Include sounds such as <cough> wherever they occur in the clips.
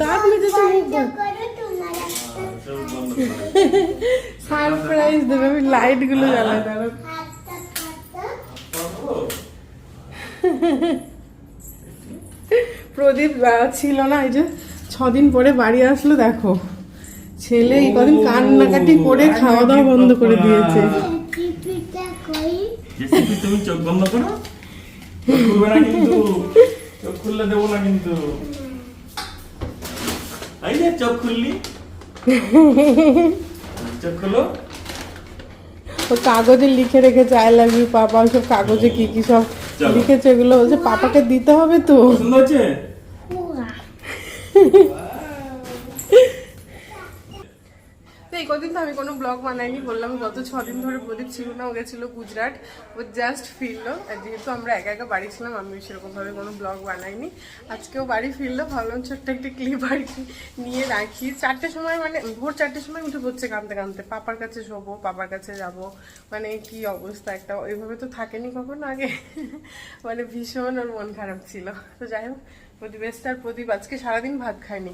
দাঁত মুখ সারপ্রাইজ দেবে, আমি লাইটগুলো জ্বালাই প্রদীপ ছিল না, এই যে ছদিন পরে বাড়ি আসলো, দেখো। ছেলে এই কদিন কান্নাকাটি করে খাওয়া দাওয়া বন্ধ করে দিয়েছে। চোখ বন্ধ করো। না কিন্তু, চোখ খুললে দেবো না কিন্তু। এই যে চোখ খুললি? <laughs> চোখ খুলো। ও কাগজে লিখে রেখেছে আই লাভ ইউ পাপা। সব কাগজে কি কি সব লিখেছে এগুলো? বলছে পাপাকে দিতে হবে তো। পছন্দ হচ্ছে? <laughs> তো এই কদিন তো আমি কোনো ব্লগ বানাইনি, বললাম গত ছ দিন ধরে প্রদীপ ছিল না ও গেছিল গুজরাট, ও জাস্ট ফিরলো। যেহেতু আমরা একা একা বাড়ি ছিলাম, আমি সেরকমভাবে কোনো ব্লগ বানাইনি। আজকেও বাড়ি ফিরলো, ভাবলাম ছোট্ট একটা ক্লিপ আর কি নিয়ে রাখি। চারটের সময় মানে ভোর চারটের সময় উঠে পড়ছে কাঁদতে কাঁদতে। পাপার কাছে শোবো, পাপার কাছে যাব মানে কি অবস্থা একটা, ওইভাবে তো থাকেনি কখনো আগে। মানে ভীষণ ওর মন খারাপ ছিল। তো যাই হোক প্রদীপ আর প্রদীপ আজকে সারাদিন ভাত খায়নি।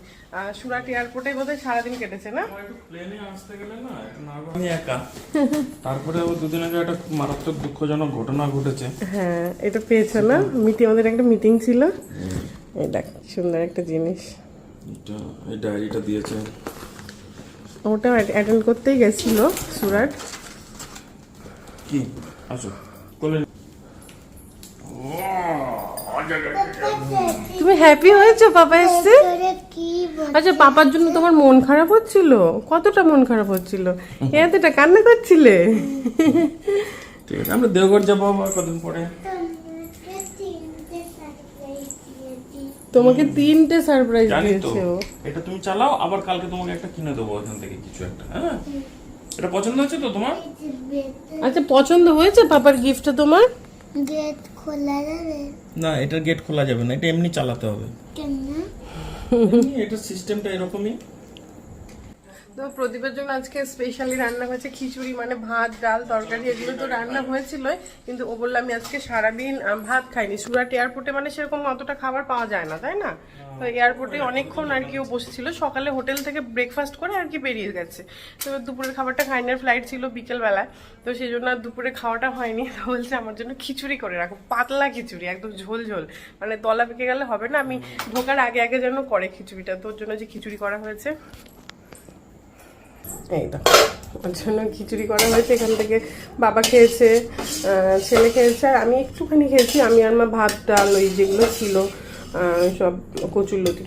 সুরাট এয়ারপোর্টে বোধহয় সারাদিন কেটেছে না? প্লেনে আসতে গেলে না আমি একা। তারপরে ও দুদিন আগে একটা মারাত্মক দুঃখজনক ঘটনা ঘটেছে। হ্যাঁ এটা পেয়েছ না? মিটিং আমাদের একটা মিটিং ছিল। এই দেখ সুন্দর একটা জিনিস। এটা এই ডায়েরিটা দিয়েছে। ওটা অ্যাটেন্ড করতেই গেছিল সুরাট। কি? আসো। তুমি হ্যাপি হয়েছো? পাপা এসছে? আচ্ছা পাপার জন্য তোমার মন খারাপ হচ্ছিল? কতটা মন খারাপ হচ্ছিল? এতটা কান্না করছিলে। ঠিক আছে আমরা দেওঘর যাব আবার কদিন পরে। তোমাকে তিনটে সারপ্রাইজ দিয়েছে ও। এটা তুমি চালাও আবার কালকে তোমাকে একটা কিনে দেবো ওখান থেকে কিছু একটা হ্যাঁ? এটা পছন্দ হচ্ছে তো তোমার? আচ্ছা পছন্দ হয়েছে? পাপার গিফটটা তোমার? গেট খোলা যাবে? না এটা গেট খোলা যাবে না এটা এমনি চালাতে হবে। কেন? এটা সিস্টেমটা এরকমই। তো প্রদীপের জন্য আজকে স্পেশালি রান্না হয়েছে খিচুড়ি মানে ভাত ডাল তরকারি এগুলো তো রান্না হয়েছিল কিন্তু ও বলল আমি আজকে সারাদিন ভাত খাইনি। সুরাট এয়ারপোর্টে মানে সেরকম অতটা খাবার পাওয়া যায় না তাই না? তো এয়ারপোর্টে অনেকক্ষণ আর কি ও বসেছিল। সকালে হোটেল থেকে ব্রেকফাস্ট করে আর কি বেরিয়ে গেছে। তো দুপুরের খাবারটা খাইনি আর ফ্লাইট ছিল বিকেলবেলায়। তো সেই জন্য আর দুপুরে খাওয়াটা হয়নি। তো বলছে আমার জন্য খিচুড়ি করে রাখো পাতলা খিচুড়ি একদম ঝোল ঝোল। মানে তলা পেকে গেলে হবে না আমি ঢোকার আগে আগে যেন করে খিচুড়িটা। তোর জন্য যে খিচুড়ি করা হয়েছে। এই তো ওর জন্য খিচুড়ি করা হয়েছে, এখান থেকে বাবা খেয়েছে ছেলে খেয়েছে, আর আমি একটুখানি খেয়েছি, আমি আর মা ভাত, ডাল, ওই যেগুলো ছিল সব কচুর লতি